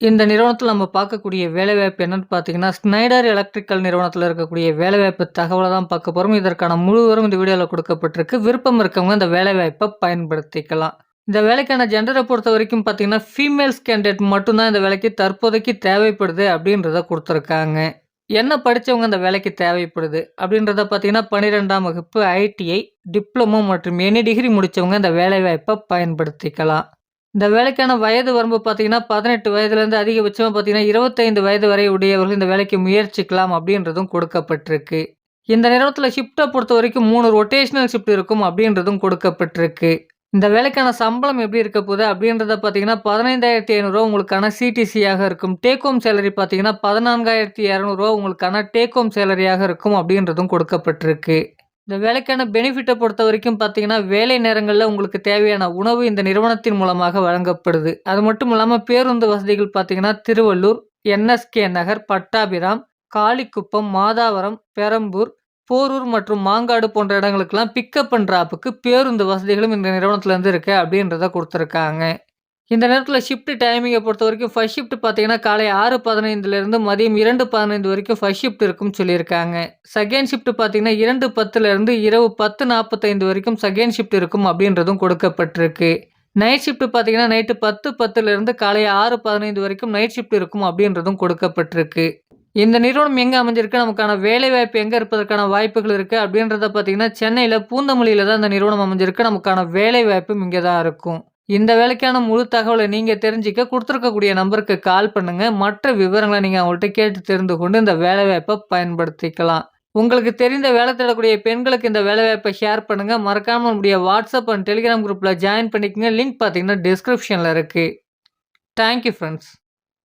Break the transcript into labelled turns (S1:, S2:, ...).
S1: இந்த நிறுவனத்தில் நம்ம பார்க்கக்கூடிய வேலைவாய்ப்பு என்னென்னு பார்த்தீங்கன்னா, ஸ்னைடர் எலக்ட்ரிக்கல் நிறுவனத்தில் இருக்கக்கூடிய வேலைவாய்ப்பு தகவலை தான் பார்க்க போகிறோம் இதற்கான முழுவரும் இந்த வீடியோவில் கொடுக்கப்பட்டிருக்கு விருப்பம் இருக்கவங்க இந்த வேலைவாய்ப்பை பயன்படுத்திக்கலாம். இந்த வேலைக்கான ஜென்ரலை பொறுத்த வரைக்கும் பார்த்தீங்கன்னா, ஃபீமேல்ஸ் கேண்டிடேட் மட்டும்தான் இந்த வேலைக்கு தற்போதைக்கு தேவைப்படுது அப்படின்றத கொடுத்துருக்காங்க என்ன படிச்சவங்க அந்த வேலைக்கு தேவைப்படுது அப்படின்றத பார்த்தீங்கன்னா, 12ஆம் வகுப்பு, ஐடிஐ, டிப்ளமோ மற்றும் எனி டிகிரி முடித்தவங்க இந்த வேலைவாய்ப்பை பயன்படுத்திக்கலாம். இந்த வேலைக்கான வயது வரம்பு பார்த்தீங்கன்னா, பதினெட்டு வயதுலேருந்து அதிகபட்சமாக பார்த்தீங்கன்னா, 25 வயது வரை உடையவர்கள் இந்த வேலைக்கு முயற்சிக்கலாம் அப்படின்றதும் கொடுக்கப்பட்டிருக்கு. இந்த நேரத்தில் ஷிஃப்ட்டை பொறுத்த வரைக்கும் மூணு ரொட்டேஷனல் ஷிஃப்ட் இருக்கும் அப்படின்றதும் கொடுக்கப்பட்டிருக்கு. இந்த வேலைக்கான சம்பளம் எப்படி இருக்க போகுது அப்படின்றத பார்த்தீங்கன்னா, பதினைந்தாயிரத்தி ஐநூறுரூவா உங்களுக்கான சிடிசியாக இருக்கும். டேக் ஹோம் சேலரி பார்த்தீங்கன்னா, பதினான்காயிரத்தி இரநூறுவா உங்களுக்கான டேக் ஹோம் சேலரியாக இருக்கும் அப்படின்றதும் கொடுக்கப்பட்டிருக்கு. இந்த வேலைக்கான பெனிஃபிட்டை பொறுத்த வரைக்கும் பார்த்தீங்கன்னா, வேலை நேரங்களில் உங்களுக்கு தேவையான உணவு இந்த நிறுவனத்தின் மூலமாக வழங்கப்படுது. அது மட்டும் இல்லாமல் பேருந்து வசதிகள் பார்த்தீங்கன்னா, திருவள்ளூர், என்எஸ்கே நகர், பட்டாபிராம், காளிக்குப்பம், மாதாவரம், பெரம்பூர், போரூர் மற்றும் மாங்காடு போன்ற இடங்களுக்கெல்லாம் பிக்கப் பண்ணுற ஆப்புக்கு பேருந்து வசதிகளும் இந்த நிறுவனத்துலேருந்து இருக்குது அப்படின்றத கொடுத்துருக்காங்க இந்த நேரத்தில் ஷிஃப்ட் பொறுத்த வரைக்கும் ஃபர்ஸ்ட் ஷிஃப்ட் பார்த்தீங்கன்னா, காலை 6:15லிருந்து மதியம் 2:15 வரைக்கும் ஃபர்ஸ்ட் ஷிஃப்ட் இருக்கும்னு சொல்லியிருக்காங்க. செகண்ட் ஷிஃப்ட் பார்த்தீங்கன்னா, 2:10லிருந்து இரவு 10:45 வரைக்கும் செகண்ட் ஷிஃப்ட் இருக்கும் அப்படின்றதும் கொடுக்கப்பட்டிருக்கு. நைட் ஷிஃப்ட் பார்த்தீங்கன்னா, நைட்டு 10:10லிருந்து காலை 6:15 வரைக்கும் நைட் ஷிஃப்ட் இருக்கும் அப்படின்றதும் கொடுக்கப்பட்டிருக்கு. இந்த நிறுவனம் எங்கே அமைஞ்சிருக்கு, நமக்கான வேலைவாய்ப்பு எங்கே இருப்பதற்கான வாய்ப்புகள் இருக்குது அப்படின்றத பார்த்தீங்கன்னா, சென்னையில் பூந்தமல்லியில் தான் இந்த நிறுவனம் அமைஞ்சிருக்கு. நமக்கான வேலைவாய்ப்பும் இங்கே தான் இருக்கும். இந்த வேலைக்கான முழு தகவலை நீங்கள் தெரிஞ்சுக்க கொடுத்துருக்கக்கூடிய நம்பருக்கு கால் பண்ணுங்கள் மற்ற விவரங்களை நீங்கள் அவங்கள்ட்ட கேட்டு தெரிந்து கொண்டு இந்த வேலைவாய்ப்பை பயன்படுத்திக்கலாம். உங்களுக்கு தெரிந்த வேலை தேடக்கூடிய பெண்களுக்கு இந்த வேலைவாய்ப்பை ஷேர் பண்ணுங்கள் மறக்காம நம்முடைய வாட்ஸ்அப் அண்ட் டெலிகிராம் குரூப்பில் ஜாயின் பண்ணிக்கோங்க. லிங்க் பார்த்தீங்கன்னா, டிஸ்கிரிப்ஷனில் இருக்குது தேங்க் யூ